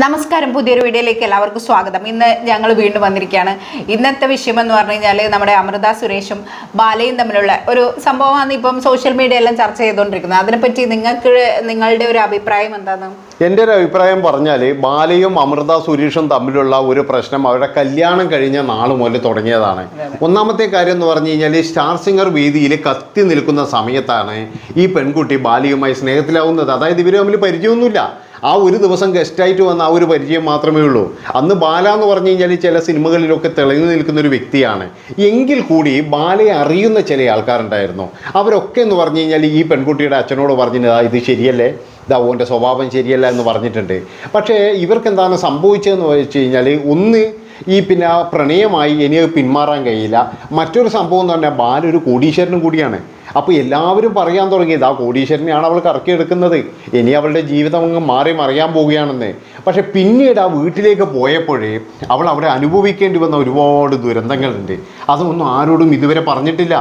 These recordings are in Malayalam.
നമസ്കാരം പുതിയൊരു വീഡിയോയിലേക്ക് എല്ലാവർക്കും സ്വാഗതം. ഇന്ന് ഞങ്ങൾ വീണ്ടും വന്നിരിക്കുകയാണ്. ഇന്നത്തെ വിഷയം എന്ന് പറഞ്ഞു കഴിഞ്ഞാൽ നമ്മുടെ അമൃത സുരേഷും ബാലയും തമ്മിലുള്ള ഒരു സംഭവമാണ് ഇപ്പം സോഷ്യൽ മീഡിയ എല്ലാം ചർച്ച ചെയ്തുകൊണ്ടിരിക്കുന്നത്. അതിനെപ്പറ്റി നിങ്ങൾക്ക് നിങ്ങളുടെ ഒരു അഭിപ്രായം എന്താണ്? എന്റെ ഒരു അഭിപ്രായം പറഞ്ഞാൽ ബാലയും അമൃത സുരേഷും തമ്മിലുള്ള ഒരു പ്രശ്നം അവരുടെ കല്യാണം കഴിഞ്ഞ നാൾ മുതൽ തുടങ്ങിയതാണ്. ഒന്നാമത്തെ കാര്യം എന്ന് പറഞ്ഞു കഴിഞ്ഞാൽ സ്റ്റാർ സിംഗർ വേദിയിൽ കത്തി നിൽക്കുന്ന സമയത്താണ് ഈ പെൺകുട്ടി ബാലയുമായി സ്നേഹത്തിലാവുന്നത്. അതായത് ഇവർ തമ്മിൽ പരിചയമൊന്നുമില്ല. ആ ഒരു ദിവസം ഗസ്റ്റായിട്ട് വന്ന ആ ഒരു പരിചയം മാത്രമേ ഉള്ളൂ. അന്ന് ബാല എന്ന് പറഞ്ഞു കഴിഞ്ഞാൽ ചില സിനിമകളിലൊക്കെ തെളിഞ്ഞു നിൽക്കുന്ന ഒരു വ്യക്തിയാണ്. എങ്കിൽ കൂടി ബാലയെ അറിയുന്ന ചില ആൾക്കാരുണ്ടായിരുന്നു. അവരൊക്കെ എന്ന് പറഞ്ഞു കഴിഞ്ഞാൽ ഈ പെൺകുട്ടിയുടെ അച്ഛനോട് പറഞ്ഞിട്ട് ഇത് ശരിയല്ലേ? ഇതാ ഓന്റെ സ്വഭാവം ശരിയല്ല എന്ന് പറഞ്ഞിട്ടുണ്ട്. പക്ഷേ ഇവർക്ക് എന്താണ് സംഭവിച്ചതെന്ന് വെച്ച് കഴിഞ്ഞാൽ ഒന്ന് ഈ പിന്നെ ആ പ്രണയമായി ഇനി പിന്മാറാൻ കഴിയില്ല. മറ്റൊരു സംഭവം എന്ന് പറഞ്ഞാൽ ബാല ഒരു കോടീശ്വരനും കൂടിയാണ്. അപ്പോൾ എല്ലാവരും പറയാൻ തുടങ്ങിയത് ആ കോടീശ്വരനെയാണ് അവൾ കറക്കിയെടുക്കുന്നത്. ഇനി അവളുടെ ജീവിതം അങ്ങ് മാറി മറിയാൻ പോവുകയാണെന്ന്. പക്ഷെ പിന്നീട് ആ വീട്ടിലേക്ക് പോയപ്പോഴേ അവൾ അവിടെ അനുഭവിക്കേണ്ടി വന്ന ഒരുപാട് ദുരന്തങ്ങളുണ്ട്. അതൊന്നും ആരോടും ഇതുവരെ പറഞ്ഞിട്ടില്ല.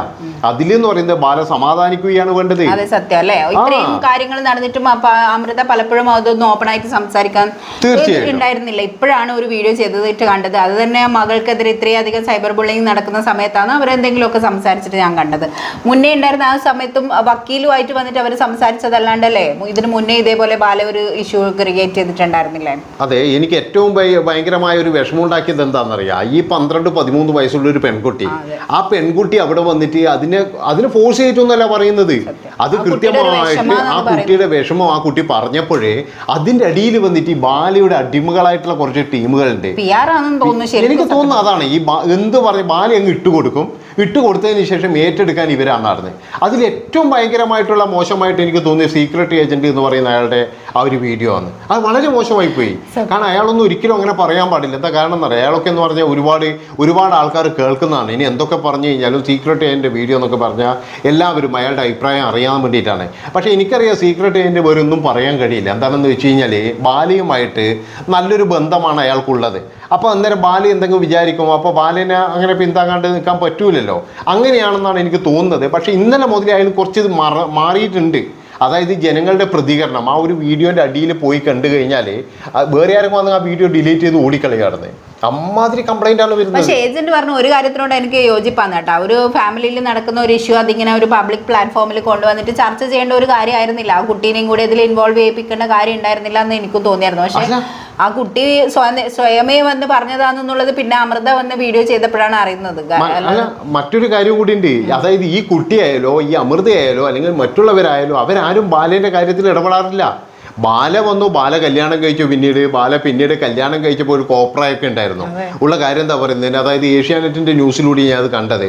അതിലെന്ന് പറയുന്നത് ബാല സമാധാനിക്കുകയാണ് വേണ്ടത്. അതെ സത്യം അല്ലേ? ഇത്രയും കാര്യങ്ങൾ നടന്നിട്ടും അമൃത പലപ്പോഴും അതൊന്നും ഓപ്പൺ ആയിട്ട് സംസാരിക്കാൻ. ഉണ്ടായിരുന്നില്ല. ഇപ്പോഴാണ് ഒരു വീഡിയോ ചെയ്തതായിട്ട് കണ്ടത്. അത് തന്നെ മകൾക്കെതിരെ ഇത്രയധികം സൈബർ ബുള്ളിങ് നടക്കുന്ന സമയത്താണ് അവരെന്തെങ്കിലുമൊക്കെ സംസാരിച്ചിട്ട് ഞാൻ കണ്ടത്. മുന്നേ ഉണ്ടായിരുന്ന ആ സമയത്തും വക്കീലുമായിട്ട് വന്നിട്ട് അവർ സംസാരിച്ചതല്ലാണ്ടല്ലേ? ഇതിന് മുന്നേ ഇതേപോലെ ബാല ഒരു ഇഷ്യൂ ക്രിയേറ്റ് ചെയ്തിട്ടുണ്ടായിരുന്നില്ലേ? അതെ എനിക്ക് ഏറ്റവും ഭയങ്കരമായ ഒരു വിഷമം ഉണ്ടാക്കിയത് എന്താണെന്നറിയാം. ഈ പന്ത്രണ്ട് പതിമൂന്ന് വയസ്സുള്ള ഒരു പെൺകുട്ടി അതെ. ആ പെൺകുട്ടി അവിടെ വന്നിട്ട് അതിനെ അതിന് ഫോഴ്സ് ചെയ്തിട്ടൊന്നല്ല പറയുന്നത്. അത് കൃത്യമായിട്ട് ആ കുട്ടിയുടെ വിഷമം ആ കുട്ടി പറഞ്ഞപ്പോഴേ അതിന്റെ അടിയിൽ വന്നിട്ട് ഈ ബാലയുടെ അടിമകളായിട്ടുള്ള കുറച്ച് ടീമുകളുണ്ട്. എനിക്ക് തോന്നുന്നു അതാണ്. ഈ എന്ത് പറയും ബാല അങ്ങ് ഇട്ടുകൊടുക്കും ഇട്ടുകൊടുത്തതിന് ശേഷം ഏറ്റെടുക്കാൻ ഇവരാണ് നടന്നത്. അതിൽ ഏറ്റവും ഭയങ്കരമായിട്ടുള്ള മോശമായിട്ട് എനിക്ക് തോന്നിയ സീക്രട്ട് ഏജന്റ് എന്ന് പറയുന്ന അയാളുടെ ആ ഒരു വീഡിയോ ആണ്. അത് വളരെ മോശമായി പോയി. കാരണം അയാളൊന്നും ഒരിക്കലും അങ്ങനെ പറയാൻ പാടില്ല. എന്താ കാരണം എന്നറിയാം അയാളൊക്കെ എന്ന് പറഞ്ഞാൽ ഒരുപാട് ഒരുപാട് ആൾക്കാർ കേൾക്കുന്നതാണ്. ഇനി എന്തൊക്കെ പറഞ്ഞു കഴിഞ്ഞാലും സീക്രട്ട് എന്റെ വീഡിയോ എന്നൊക്കെ പറഞ്ഞാൽ എല്ലാവരും അയാളുടെ അഭിപ്രായം അറിയാൻ വേണ്ടിയിട്ടാണ്. പക്ഷേ എനിക്കറിയാം സീക്രട്ട് എന്റെ വേറൊന്നും പറയാൻ കഴിയില്ല. എന്താണെന്ന് വെച്ച് കഴിഞ്ഞാൽ ബാലിയുമായിട്ട് നല്ലൊരു ബന്ധമാണ് അയാൾക്കുള്ളത്. അപ്പോൾ അന്നേരം ബാലി എന്തെങ്കിലും വിചാരിക്കും അപ്പോൾ ബാലിനെ അങ്ങനെ പിന്താങ്ങാണ്ട് നിൽക്കാൻ പറ്റൂലല്ലോ. അങ്ങനെയാണെന്നാണ് എനിക്ക് തോന്നുന്നത്. പക്ഷേ ഇന്നലെ മുതൽ അയാൾ കുറച്ച് മാറിയിട്ടുണ്ട്. അതായത് ജനങ്ങളുടെ പ്രതികരണം ആ ഒരു വീഡിയോന്റെ അടിയിൽ പോയി കണ്ടു കഴിഞ്ഞാൽ വേറെ ആരും വന്ന് ആ വീഡിയോ ഡിലീറ്റ് ചെയ്ത് ഓടിക്കളയാടുന്നത് അമ്മാതിരി കംപ്ലൈന്റ് ആണ് വരുന്നത്. പക്ഷേ ഏജന്റ് പറഞ്ഞു ഒരു കാര്യത്തിനോട് എനിക്ക് യോജിപ്പാന്ന് കേട്ടോ. ഒരു ഫാമിലിയിൽ നടക്കുന്ന ഒരു ഇഷ്യൂ അതിങ്ങനെ ഒരു പബ്ലിക് പ്ലാറ്റ്ഫോമിൽ കൊണ്ടുവന്നിട്ട് ചർച്ച ചെയ്യേണ്ട ഒരു കാര്യമായിരുന്നില്ല. ആ കുട്ടീനെയും കൂടി ഇതിൽ ഇൻവോൾവ് ചെയ്യിപ്പിക്കേണ്ട കാര്യം ഉണ്ടായിരുന്നില്ല എന്ന് എനിക്കും തോന്നിയായിരുന്നു. പക്ഷേ ആ കുട്ടി സ്വയം- സ്വയമേ വന്ന് പറഞ്ഞതാണെന്നുള്ളത് പിന്നെ അമൃത വന്ന് വീഡിയോ ചെയ്തപ്പോഴാണ് അറിയുന്നത്. മറ്റൊരു കാര്യം കൂടി ഉണ്ട്. അതായത് ഈ കുട്ടിയായാലോ ഈ അമൃതയായാലോ അല്ലെങ്കിൽ മറ്റുള്ളവരായാലോ അവരാരും ബാലേന്റെ കാര്യത്തിൽ ഇടപെടാറില്ല. ബാല വന്നു ബാല കല്യാണം കഴിച്ചു പിന്നീട് ബാല പിന്നീട് കല്യാണം കഴിച്ചപ്പോൾ ഒരു കോപ്രയൊക്കെ ഉണ്ടായിരുന്നു. ഉള്ള കാര്യം എന്താ പറയുന്നത്? അതായത് ഏഷ്യാനെറ്റിന്റെ ന്യൂസിലൂടെ ഞാൻ അത് കണ്ടത്.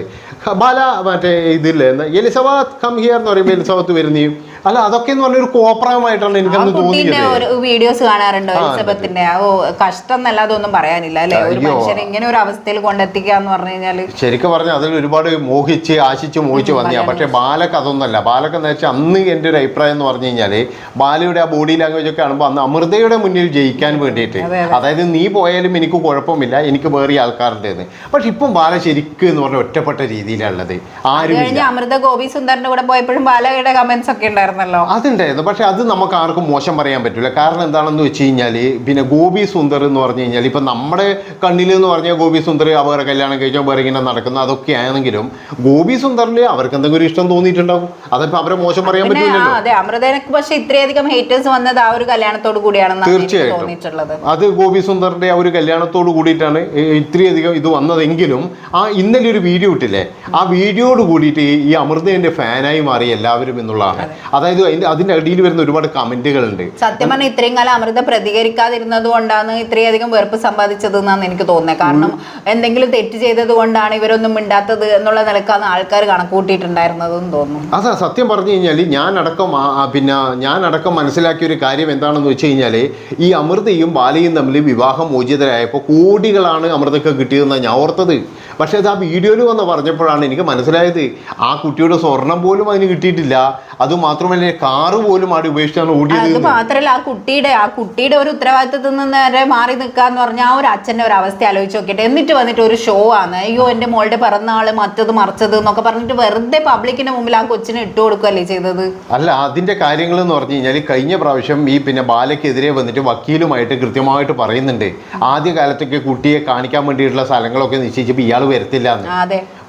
ബാല മറ്റേ ഇതില്ലേ എലിസബാത്ത് എലിസബത്ത് കം ഹിയർ എന്ന് പറയുമ്പോൾ എലിസബത്ത് വരുന്നയും അല്ല അതൊക്കെ എന്ന് പറഞ്ഞ ഒരു കോപ്രായമായിട്ടാണ് ആ എനിക്കന്ന് തോന്നിയത്. വീഡിയോസ് കാണാറുണ്ടോ? എലിസബത്തിന്റെ? ഓ കഷ്ടം എന്നല്ല അതൊന്നും പറയാനില്ല അല്ലെ? ഒരു മനുഷ്യനെ ഇങ്ങനെ ഒരു അവസ്ഥയിൽ കൊണ്ടെത്തിക്കുക എന്ന് പറഞ്ഞു കഴിഞ്ഞാൽ ശരിക്കും പറഞ്ഞാൽ അതിൽ ഒരുപാട് മോഹിച്ച് ആശിച്ച് മോഹിച്ച് വന്നയാ പക്ഷെ ബാലക്ക് അതൊന്നല്ല ബാലക്ക് എന്ന് വെച്ചാൽ അന്ന് എന്റെ ഒരു അഭിപ്രായം എന്ന് പറഞ്ഞു കഴിഞ്ഞാൽ ബാലയുടെ ആ ബോഡി ലാംഗ്വേജ് ഒക്കെ കാണുമ്പോൾ അന്ന് അമൃതയുടെ മുന്നിൽ ജയിക്കാൻ വേണ്ടിയിട്ട്. അതെ, അതെ. അതായത് നീ പോയാലും എനിക്ക് കുഴപ്പമില്ല എനിക്ക് വേറെ ആൾക്കാരുണ്ടെന്ന് പക്ഷെ ഇപ്പം ബാല ശരിക്കും എന്ന് പറഞ്ഞ ഒറ്റപ്പെട്ട രീതിയിലുള്ളത് ഉള്ളത്. ആരും അമൃത ഗോപി സുന്ദറിന്റെ കൂടെ പോയപ്പോഴും ബാലയുടെ കമന്റ്സ് ഒക്കെ ഉണ്ടായിരുന്നല്ലോ. അതുണ്ടായിരുന്നു. പക്ഷെ അത് നമുക്ക് ആർക്കും മോശം പറയാൻ പറ്റില്ല കാരണം എന്താണെന്ന് വെച്ച് കഴിഞ്ഞാൽ പിന്നെ ഗോപി സുന്ദർ എന്ന് പറഞ്ഞു കഴിഞ്ഞാൽ ഇപ്പം നമ്മുടെ കണ്ണിൽ എന്ന് പറഞ്ഞാൽ ഗോപി സുന്ദർ അവരുടെ കല്യാണം കഴിച്ചോ വേറെ ഇങ്ങനെ നടക്കുന്ന അതൊക്കെ ആണെങ്കിലും ഗോപി സുന്ദറിൽ അവർക്ക് എന്തെങ്കിലും ഒരു ഇഷ്ടം തോന്നിയിട്ടുണ്ടാവും. അതിപ്പോ അവരെ മോശം പറയാൻ പറ്റില്ല പറ്റില്ലല്ലോ അതെ അമൃതനക്ക് പക്ഷെ ഇത്രയധികം ഹേറ്റേഴ്സ് വന്നത് ആ ഒരു കല്യാണത്തോട് കൂടിയാണ് എനിക്ക് തീർച്ചയായിട്ടും. അത് ഗോപി സുന്ദറിന്റെ ആ ഒരു കല്യാണത്തോട് കൂടിയിട്ടാണ് ഇത്രയധികം ഇത് വന്നതെങ്കിലും ആ ഇന്നലെ ഒരു വീഡിയോ ഇട്ടില്ലേ? ആ വീഡിയോയോട് കൂടിയിട്ട് ഈ അമൃതേന്റെ ഫാനായി മാറി എല്ലാവരും എന്നുള്ളതാണ് അതായത് അതിന്റെ അതിന്റെ അടിയിൽ വരുന്ന ഒരുപാട് കമന്റുകളുണ്ട്. സത്യം പറഞ്ഞാൽ ഇത്രയും കാലം അമൃത പ്രതികരിക്കാതിരുന്നത് കൊണ്ടാണ് ഇത്രയധികം വെറുപ്പ് സമ്പാദിച്ചത് എന്നാണ് എനിക്ക് തോന്നുന്നത്. കാരണം എന്തെങ്കിലും തെറ്റ് ചെയ്തത് കൊണ്ടാണ് ഇവരൊന്നും മിണ്ടാത്തത് എന്നുള്ള നിലക്കാണ് ആൾക്കാർ കണക്കൂട്ടിയിട്ടുണ്ടായിരുന്നതെന്ന് തോന്നുന്നു. അതാ സത്യം പറഞ്ഞു കഴിഞ്ഞാൽ ഞാൻ അടക്കം ആ- ആ പിന്നെ ഞാൻ അടക്കം മനസ്സിലാക്കിയ ഒരു കാര്യം എന്താണെന്ന് വെച്ച് കഴിഞ്ഞാൽ ഈ അമൃതയും ബാലയും തമ്മിൽ വിവാഹം മോചിതരായപ്പോൾ കോടികളാണ് അമൃതക്ക് കിട്ടിയതെന്നാണ് ഞാൻ ഓർത്തത്. പക്ഷെ അത് ആ വീഡിയോയിൽ വന്ന് പറഞ്ഞപ്പോഴാണ് എനിക്ക് മനസ്സിലായത് ആ കുട്ടിയുടെ സ്വർണം പോലും അതിന് കിട്ടിയിട്ടില്ല. അത് മാത്രമല്ല കാറ് പോലും ആടി ഉപേക്ഷിച്ചാണ് ഓടിയത് അത് മാത്രല്ല ആ കുട്ടിയുടെ ആ കുട്ടിയുടെ ഒരു ഉത്തരവാദിത്തത്തിൽ നിന്ന് വരെ മാറി നിൽക്കാന്ന് പറഞ്ഞാൽ ആ ഒരു അച്ഛന്റെ ഒരു അവസ്ഥ ആലോചിച്ച് നോക്കിയിട്ട്. എന്നിട്ട് വന്നിട്ട് ഒരു ഷോ ആണ്. അയ്യോ എന്റെ മോളുടെ പിറന്നാൾ മറ്റത് മറിച്ചത് എന്നൊക്കെ പറഞ്ഞിട്ട് വെറുതെ പബ്ലിക്കിന്റെ മുമ്പിൽ ആ കൊച്ചിനെ ഇട്ട് കൊടുക്കുകയല്ലേ ചെയ്തത്? അല്ല അതിന്റെ കാര്യങ്ങൾ എന്ന് പറഞ്ഞു കഴിഞ്ഞാൽ കഴിഞ്ഞ പ്രാവശ്യം ഈ പിന്നെ ബാലയ്ക്കെതിരെ വന്നിട്ട് വക്കീലുമായിട്ട് കൃത്യമായിട്ട് പറയുന്നുണ്ട്. ആദ്യ കാലത്തൊക്കെ കുട്ടിയെ കാണിക്കാൻ വേണ്ടിയിട്ടുള്ള സ്ഥലങ്ങളൊക്കെ നിശ്ചയിച്ചപ്പോൾ ഇയാൾ വരത്തില്ല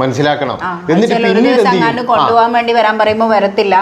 മനസ്സിലാക്കണം. എന്നിട്ട് പിന്നീട്. കൊണ്ടുപോകാൻ വേണ്ടി വരാൻ പറയുമ്പോൾ വരത്തില്ല.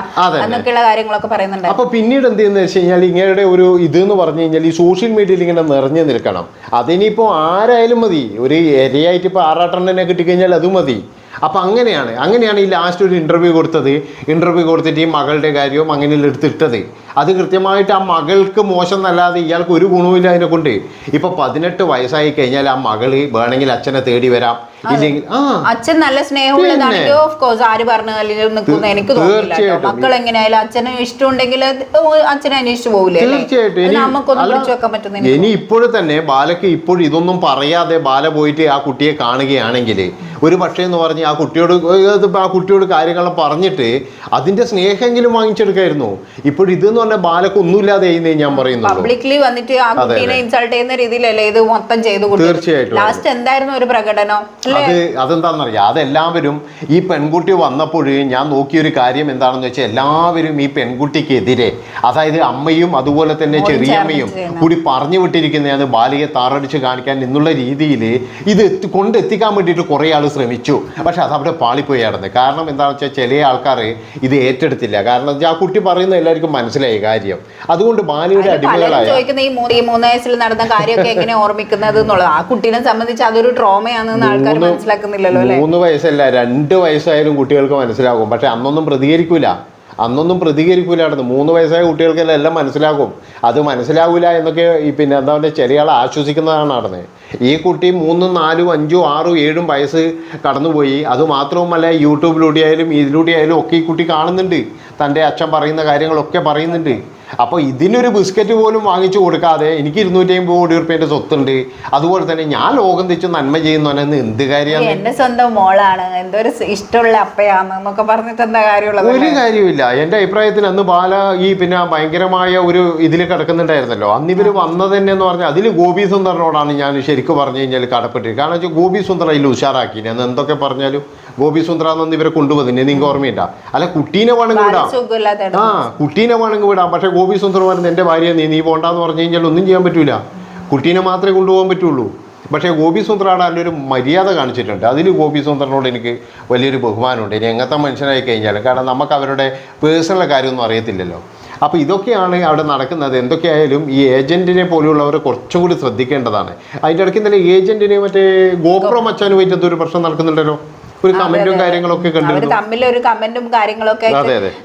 എന്നൊക്കെയുള്ള കാര്യങ്ങളൊക്കെ പറയുന്നുണ്ട്. അപ്പൊ പിന്നീട് എന്ത് ചെയ്യുന്ന വെച്ച് കഴിഞ്ഞാൽ ഇങ്ങനെ ഒരു ഇത് എന്ന് പറഞ്ഞു കഴിഞ്ഞാൽ ഈ സോഷ്യൽ മീഡിയയിൽ ഇങ്ങനെ നിറഞ്ഞു നിൽക്കണം. അതിനിപ്പോ ആരായാലും മതി. ഒരു ഇരയായിട്ട് ഇപ്പൊ ആറാട്ടെണ്ണനെ കിട്ടിക്കഴിഞ്ഞാൽ അതും മതി. അപ്പൊ അങ്ങനെയാണ്. അങ്ങനെയാണ് ഈ ലാസ്റ്റ് ഒരു ഇന്റർവ്യൂ കൊടുത്തത്. ഇന്റർവ്യൂ കൊടുത്തിട്ട് ഈ മകളുടെ കാര്യവും അങ്ങനെയുള്ള എടുത്തിട്ടത്. അത് കൃത്യമായിട്ട് ആ മകൾക്ക് മോശം എന്നല്ലാതെ ഇയാൾക്ക് ഒരു ഗുണവുമില്ല അതിനെ കൊണ്ട്. ഇപ്പൊ പതിനെട്ട് വയസ്സായി കഴിഞ്ഞാൽ ആ മകൾ വേണമെങ്കിൽ അച്ഛനെ തേടി വരാം. ഇല്ലെങ്കിൽ അച്ഛൻ നല്ല സ്നേഹമുള്ളതാണെങ്കിൽ ഓഫ് കോഴ്സ് ആര് എനിക്ക് മക്കൾ എങ്ങനെയായാലും അച്ഛന് ഇഷ്ടമുണ്ടെങ്കിൽ അച്ഛനെ അന്വേഷിച്ചു പോകില്ലേ തീർച്ചയായിട്ടും. ഇനി നമുക്കൊന്നും അല്ല, വിളിച്ചു വെക്കാൻ പറ്റുന്നില്ല. ഇനി ഇപ്പോഴും തന്നെ ബാലക്ക് ഇപ്പോഴും ഇതൊന്നും പറയാതെ ബാല പോയിട്ട് ആ കുട്ടിയെ കാണുകയാണെങ്കിൽ ഒരു പക്ഷേ എന്ന് പറഞ്ഞ് ആ കുട്ടിയോട് ആ കുട്ടിയോട് കാര്യങ്ങളെല്ലാം പറഞ്ഞിട്ട് അതിന്റെ സ്നേഹമെങ്കിലും വാങ്ങിച്ചെടുക്കായിരുന്നു. ഇപ്പോഴും ഇതെന്ന് പറഞ്ഞാൽ ബാലക്ക് ഒന്നുമില്ലാതെ ചെയ്യുന്നേ ഞാൻ പറയുന്നു പബ്ലിക്കലി വന്നിട്ട് ആ കുട്ടീനെ ഇൻസൾട്ട് ചെയ്യുന്ന രീതിയിലല്ലേ ഇത് മൊത്തം ചെയ്തു തീർച്ചയായിട്ടും, ലാസ്റ്റ് എന്തായിരുന്നു ഒരു പ്രകടനം? അത് അതെന്താണെന്നറിയാം. അതെല്ലാവരും ഈ പെൺകുട്ടി വന്നപ്പോഴേ ഞാൻ നോക്കിയ ഒരു കാര്യം എന്താണെന്ന് വെച്ചാൽ എല്ലാവരും ഈ പെൺകുട്ടിക്കെതിരെ അതായത് അമ്മയും അതുപോലെ തന്നെ ചെറിയ ചെറിയമ്മയും കൂടി പറഞ്ഞു വിട്ടിരിക്കുന്നതാണ് ബാലിയെ താറടിച്ച് കാണിക്കാൻ എന്നുള്ള രീതിയിൽ ഇത് കൊണ്ടെത്തിക്കാൻ വേണ്ടിയിട്ട് കുറേ ആൾ ശ്രമിച്ചു. പക്ഷെ അത് അവിടെ പാളിപ്പോയി കാരണം എന്താണെന്ന് വെച്ചാൽ ചില ആൾക്കാർ ഇത് ഏറ്റെടുത്തില്ല. കാരണം ആ കുട്ടി പറയുന്ന എല്ലാവർക്കും മനസ്സിലായി. കാര്യം. അതുകൊണ്ട് ബാലിയുടെ അടിമകളായ ചോദിക്കുന്ന ഈ മൂന്ന് വയസ്സിൽ നടന്ന കാര്യമൊക്കെ എങ്ങനെ ഓർമ്മിക്കുന്നത് എന്നുള്ളത്? ആ കുട്ടീനെ സംബന്ധിച്ച് അതൊരു ട്രോമയാണെന്ന് ആൾക്കാർ മനസ്സിലാക്കുന്നില്ലല്ലോ മൂന്ന് വയസ്സല്ല രണ്ട് വയസ്സായാലും കുട്ടികൾക്ക് മനസ്സിലാകും. പക്ഷെ അന്നൊന്നും പ്രതികരിക്കൂല. അന്നൊന്നും പ്രതികരിക്കൂലായിരുന്നു മൂന്ന് വയസ്സായ കുട്ടികൾക്കെല്ലാം എല്ലാം മനസ്സിലാകും. അത് മനസ്സിലാവില്ല എന്നൊക്കെ ഈ പിന്നെ എന്താ പറയുക ചെറിയ ആൾ ആശ്വസിക്കുന്നതാണ് നടന്നത്. ഈ കുട്ടി മൂന്നും നാലും അഞ്ചും ആറും ഏഴും വയസ്സ് കടന്നുപോയി. അതുമാത്രവുമല്ല യൂട്യൂബിലൂടെ ആയാലും ഇതിലൂടെ ആയാലും ഒക്കെ ഈ കുട്ടി കാണുന്നുണ്ട്. തന്റെ അച്ഛൻ പറയുന്ന കാര്യങ്ങളൊക്കെ പറയുന്നുണ്ട്. അപ്പോൾ ഇതിനൊരു ബിസ്ക്കറ്റ് പോലും വാങ്ങിച്ചു കൊടുക്കാതെ എനിക്ക് ഇരുന്നൂറ്റി അമ്പത് കോടി റുപ്യന്റെ സ്വത്തുണ്ട്. അതുപോലെ തന്നെ ഞാൻ ലോകം തെച്ച് നന്മ ചെയ്യുന്നവനെന്ന് എന്ത് കാര്യമാണ്? എന്റെ സ്വന്തം മോളാണ്. എന്തോ ഒരു ഇഷ്ടമുള്ള അപ്പയാണ് എന്നൊക്കെ പറഞ്ഞിട്ട് എന്താ കാര്യമുള്ളത്? ഒരു കാര്യമില്ല. എന്റെ അഭിപ്രായത്തിൽ അന്ന് ബാല ഈ പിന്നെ ഭയങ്കരമായ ഒരു ഇതിൽ കിടക്കുന്നുണ്ടായിരുന്നല്ലോ. അന്ന് ഇവർ വന്നത് തന്നെ എന്ന് പറഞ്ഞാൽ അതിൽ ഗോപി സുന്ദറിനോടാണ് ഞാൻ ശരിക്കും പറഞ്ഞു കഴിഞ്ഞാൽ കടപ്പെട്ടിരിക്കുക കാരണം വെച്ചാൽ ഗോപി സുന്ദർ അതിൽ ഉഷാറാക്കി എന്തൊക്കെ പറഞ്ഞാലും ഗോപി സുന്ദർ അന്ന് ഇവരെ കൊണ്ടുപോകുന്നത് നിങ്ങൾക്ക് ഓർമ്മയില്ല. അല്ല കുട്ടീനെ വേണമെങ്കിൽ വിടാം. ആ കുട്ടീനെ വേണമെങ്കിൽ വിടാം. പക്ഷെ ഗോപി സുന്ദർ പറഞ്ഞത് എന്റെ ഭാര്യ നീ നീ പോണ്ടെന്ന് പറഞ്ഞു കഴിഞ്ഞാൽ ഒന്നും ചെയ്യാൻ പറ്റൂല. കുട്ടീനെ മാത്രമേ കൊണ്ടുപോകാൻ പറ്റുള്ളൂ. പക്ഷേ ഗോപി സുന്ദറാണ് അതിലൊരു മര്യാദ കാണിച്ചിട്ടുണ്ട്. അതിൽ ഗോപി സുന്ദറിനോട് എനിക്ക് വലിയൊരു ബഹുമാനമുണ്ട്. ഇനി എങ്ങനത്തെ മനുഷ്യനായി കഴിഞ്ഞാൽ കാരണം നമുക്ക് അവരുടെ പേഴ്സണൽ കാര്യമൊന്നും അറിയത്തില്ലല്ലോ. അപ്പോൾ ഇതൊക്കെയാണ് അവിടെ നടക്കുന്നത്. എന്തൊക്കെയായാലും ഈ ഏജന്റിനെ പോലെയുള്ളവർ കുറച്ചും കൂടി ശ്രദ്ധിക്കേണ്ടതാണ്. അതിന്റെ ഇടയ്ക്ക് ഇന്നലെ ഏജന്റിനെ മറ്റേ ഗോപ്രോ മച്ചാനുമായിട്ട് എന്തൊരു പ്രശ്നം നടക്കുന്നുണ്ടല്ലോ? ഒരു കമന്റും കാര്യങ്ങളൊക്കെ തമ്മിൽ ഒരു കമന്റും കാര്യങ്ങളൊക്കെ.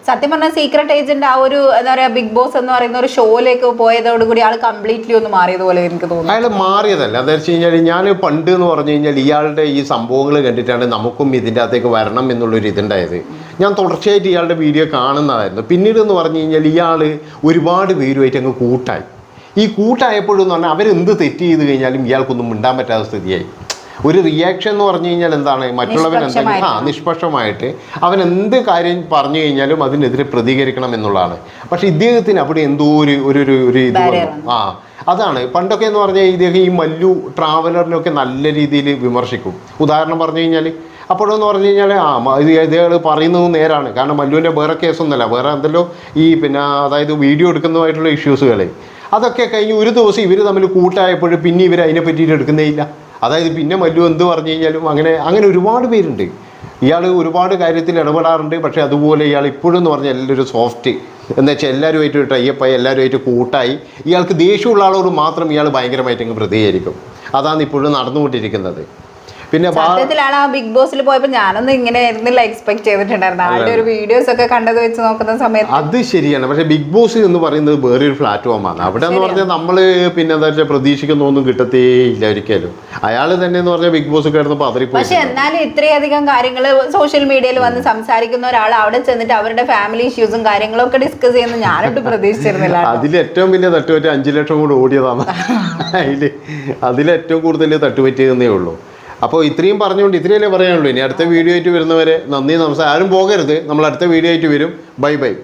സത്യം പറഞ്ഞാൽ സീക്രട്ട് ഏജന്റ് ആ ഒരു എന്താ പറയാ ബിഗ് ബോസ് എന്ന് പറയുന്ന ഒരു ഷോയിലേക്ക് പോയതോടുകൂടി ആൾ കംപ്ലീറ്റ്ലി ഒന്ന് മാറിയതുപോലെ എനിക്ക് തോന്നുന്നു. അയാൾ മാറിയതല്ല. എന്താ വെച്ച് കഴിഞ്ഞാൽ ഞാൻ പണ്ട് എന്ന് പറഞ്ഞു കഴിഞ്ഞാൽ ഇയാളുടെ ഈ സംഭവങ്ങൾ കണ്ടിട്ടാണ് നമുക്കും ഇതിന്റെ അകത്തേക്ക് വരണം എന്നുള്ളൊരു ഇതുണ്ടായത്. ഞാൻ തുടർച്ചയായിട്ട് ഇയാളുടെ വീഡിയോ കാണുന്നതായിരുന്നു. പിന്നീട് എന്ന് പറഞ്ഞു കഴിഞ്ഞാൽ ഇയാൾ ഒരുപാട് പേരുമായിട്ട് അങ്ങ് കൂട്ടായി. ഈ കൂട്ടായപ്പോഴെന്ന് പറഞ്ഞാൽ അവരെന്ത് തെറ്റ് ചെയ്ത് കഴിഞ്ഞാലും ഇയാൾക്കൊന്നും മിണ്ടാൻ പറ്റാത്ത സ്ഥിതിയായി. ഒരു റിയാക്ഷൻ എന്ന് പറഞ്ഞു കഴിഞ്ഞാൽ എന്താണ്? മറ്റുള്ളവൻ എന്തെങ്കിലും ആ നിഷ്പക്ഷമായിട്ട്. അവൻ എന്ത് കാര്യം പറഞ്ഞു കഴിഞ്ഞാലും അതിനെതിരെ പ്രതികരിക്കണം എന്നുള്ളതാണ്. പക്ഷെ ഇദ്ദേഹത്തിന് അവിടെ എന്തോ ഒരു ഒരു ഒരു ഇത് ആ അതാണ്. പണ്ടൊക്കെ എന്ന് പറഞ്ഞാൽ ഇദ്ദേഹം ഈ മല്ലു ട്രാവലറിനൊക്കെ നല്ല രീതിയിൽ വിമർശിക്കും. ഉദാഹരണം പറഞ്ഞു കഴിഞ്ഞാൽ അപ്പോഴെന്ന് പറഞ്ഞു കഴിഞ്ഞാൽ ആ ഇത് പറയുന്നത് നേരാണ്. കാരണം മല്ലുവിന്റെ വേറെ കേസൊന്നുമല്ല. വേറെ എന്തല്ലോ ഈ പിന്നെ അതായത് വീഡിയോ എടുക്കുന്നതുമായിട്ടുള്ള ഇഷ്യൂസുകൾ അതൊക്കെ കഴിഞ്ഞ് ഒരു ദിവസം ഇവർ തമ്മിൽ കൂട്ടായപ്പോഴും പിന്നെ ഇവർ അതിനെ പറ്റിയിട്ട് എടുക്കുന്നേ ഇല്ല. അതായത് പിന്നെ മല്ലു എന്ത് പറഞ്ഞു കഴിഞ്ഞാലും അങ്ങനെ അങ്ങനെ ഒരുപാട് പേരുണ്ട്. ഇയാൾ ഒരുപാട് കാര്യത്തിൽ ഇടപെടാറുണ്ട്. പക്ഷേ അതുപോലെ ഇയാൾ ഇപ്പോഴും എന്ന് പറഞ്ഞാൽ എല്ലാവരും സോഫ്റ്റ്. എന്ന് വെച്ചാൽ എല്ലാവരുമായിട്ട് ടൈപ്പായി എല്ലാവരുമായിട്ട് കൂട്ടായി. ഇയാൾക്ക് ദേഷ്യമുള്ള ആളോട് മാത്രം ഇയാൾ ഭയങ്കരമായിട്ട് അങ്ങ് പ്രതികരിക്കും. അതാണ് ഇപ്പോഴും നടന്നുകൊണ്ടിരിക്കുന്നത്. പിന്നെ സത്യത്തിലാണ് ആ ബിഗ് ബോസിൽ പോയപ്പോ ഞാനൊന്നും ഇങ്ങനെ ആയിരുന്നില്ല എക്സ്പെക്ട് ചെയ്തിട്ടുണ്ടായിരുന്നു. ആളുടെ ഒരു വീഡിയോസ് ഒക്കെ കണ്ടത് വെച്ച് നോക്കുന്ന സമയത്ത് അത് ശരിയാണ്. പക്ഷെ ബിഗ് ബോസ് എന്ന് പറയുന്നത് വേറൊരു പ്ലാറ്റ്ഫോമാണ് അവിടെ എന്ന് പറഞ്ഞാൽ നമ്മൾ പിന്നെ എന്താ വെച്ചാൽ പ്രതീക്ഷിക്കുന്ന ഒന്നും കിട്ടത്തേ ഇല്ല ഒരിക്കലും അയാൾ തന്നെ എന്ന് പറഞ്ഞാൽ ബിഗ് ബോസ് കിടന്ന് അതിൽ പക്ഷെ എന്നാലും ഇത്രയധികം കാര്യങ്ങൾ സോഷ്യൽ മീഡിയയിൽ വന്ന് സംസാരിക്കുന്ന ഒരാൾ അവിടെ ചെന്നിട്ട് അവരുടെ ഫാമിലി ഇഷ്യൂസും കാര്യങ്ങളും ഒക്കെ ഡിസ്കസ് ചെയ്യുന്ന ഞാനൊട്ട് പ്രതീക്ഷിച്ചിരുന്നില്ല. അതിൽ ഏറ്റവും വലിയ തട്ടുപറ്റി അഞ്ചു ലക്ഷം കൂടി ഓടിയതാണ്. അതിൽ അതിലേറ്റവും കൂടുതൽ തട്ടുപറ്റിയതെന്നേ ഉള്ളൂ. അപ്പോൾ ഇത്രയും പറഞ്ഞുകൊണ്ട് ഇത്രയല്ലേ പറയാനുള്ളൂ. ഇനി അടുത്ത വീഡിയോ ആയിട്ട് വരുന്നവരെ നന്ദി നമസ്കാരം. ആരും പോകരുത്. നമ്മൾ അടുത്ത വീഡിയോ ആയിട്ട് വരും. Bye bye